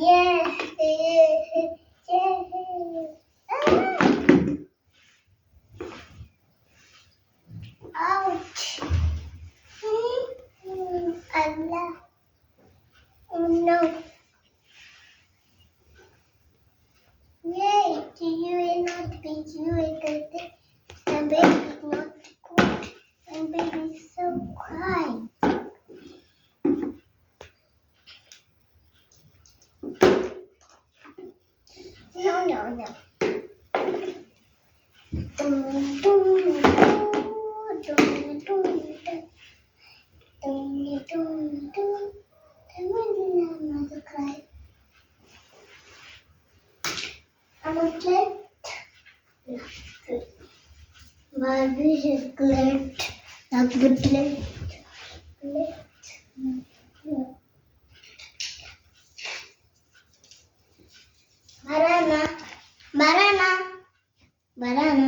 you not be you because the no, no. I'm a plate. Good. My wish is great.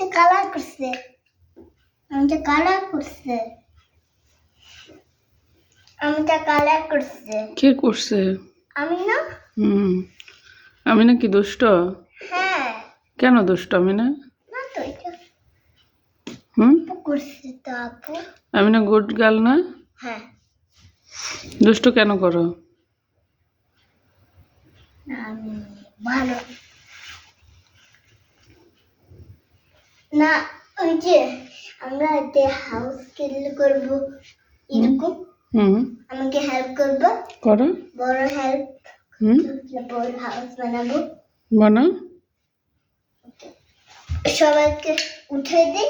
Colour করছে আমি colour করছে আমি colour করছে কে করছে? আমি না হুম। আমি নাকি দুষ্ট? হ্যাঁ। কেন দুষ্ট আমি না? হুম? আমি না গুড গার্ল না? হ্যাঁ। দুষ্ট কেন করো? ভালো না ওই যে আমরা যে হাউস কিল করব। এরকম। হুম। আমাকে হেল্প করব। করো। বড় হেল্প হুম। বড় হাউস বানাবো। বানা সবাইকে উঠে দিই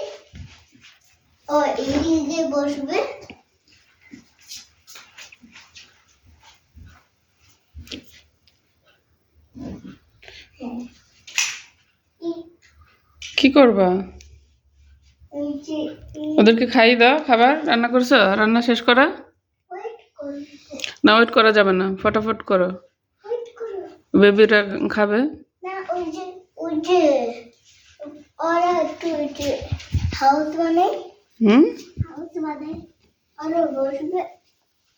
ও এই যে বসবে। হ্যাঁ। এই- কি করবা? ওদেরকে খাইয়ে দাও খাবার রান্না করছ? রান্না শেষ করা? না ওয়েট করা যাবে না ফটাফট করো। বেবিরা খাবে? হুম?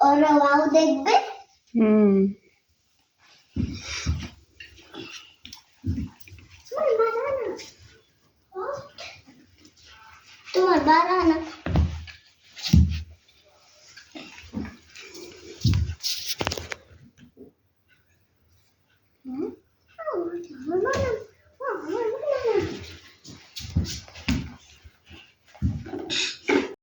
ওরা দেখবে। হুম। بارانه Oh, I don't know.